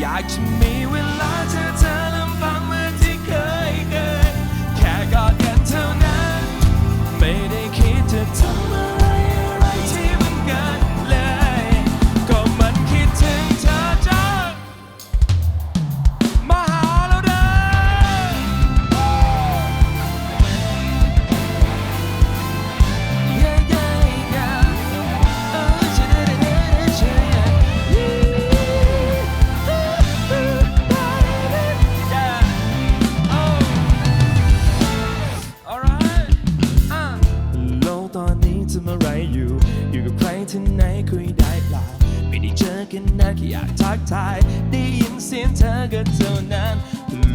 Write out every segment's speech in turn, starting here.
Jagt mig vil lade time. ตอนนี้ทำอะไรอยู่ อยู่กับใครที่ไหนคุยได้เปล่า ไม่ได้เจอกันนานแค่อยากทักทาย ได้ยินเสียงเธอก็เท่านั้น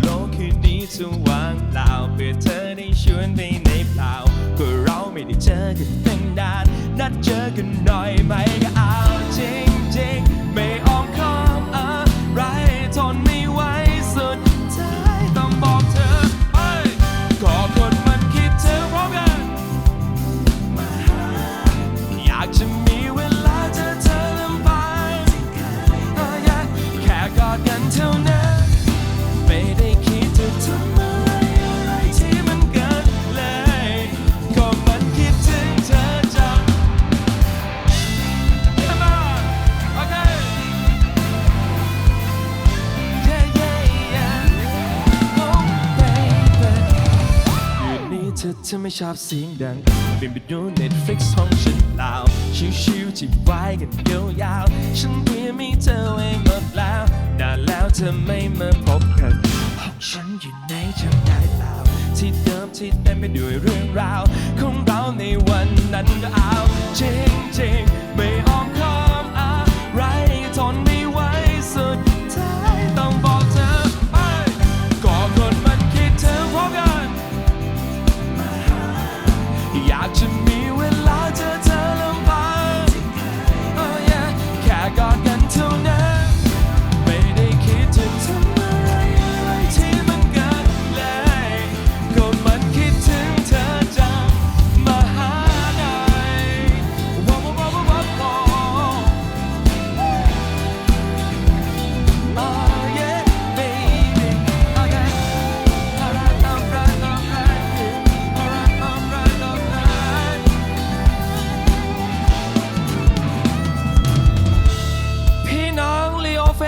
โลกคืนนี้จว่างเปล่าเพื่อเธอได้ชวนไปในเปล่า ก็เราไม่ได้เจอกันตั้งนาน นัดเจอกันหน่อยไหมก็ เธอไม่ชอบเสียงดังบินไปดู Netflix ห้องฉันเปล่าชิวๆจิบไว้กันยาวๆฉันเตรียมมีเธอไว้หมดแล้วนานแล้วเธอไม่มาพบกันห้องฉันอยู่ในจำได้เปล่าที่เดิมที่เต็มไปด้วยเรื่องราว ของเราในวันนั้นก็เอาจริงๆไม่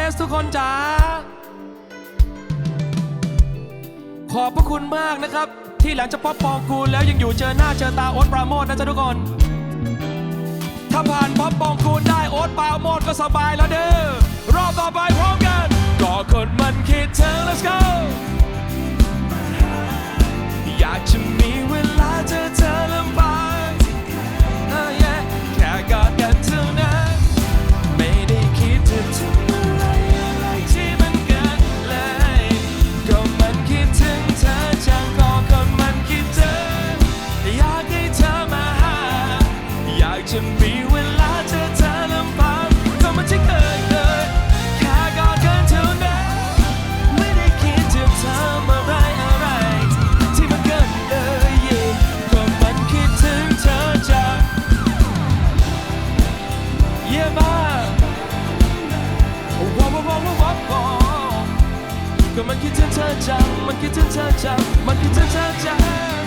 สทุกคนจ๋าขอบพระคุณมากนะครับ ที่หลังจากป๊อปปองกูลแล้วยังอยู่เจอหน้าเจอตาโอ๊ตปราโมทนะจ๊ะทุกคน ถ้าผ่านป๊อปปองกูลได้โอ๊ตปราโมทก็สบายแล้วเด้อรอบต่อไปพร้อมกันก็ ก็มันคิดถึงเธอจังมันคิดถึงเธอจังมันคิดถึงเธอจัง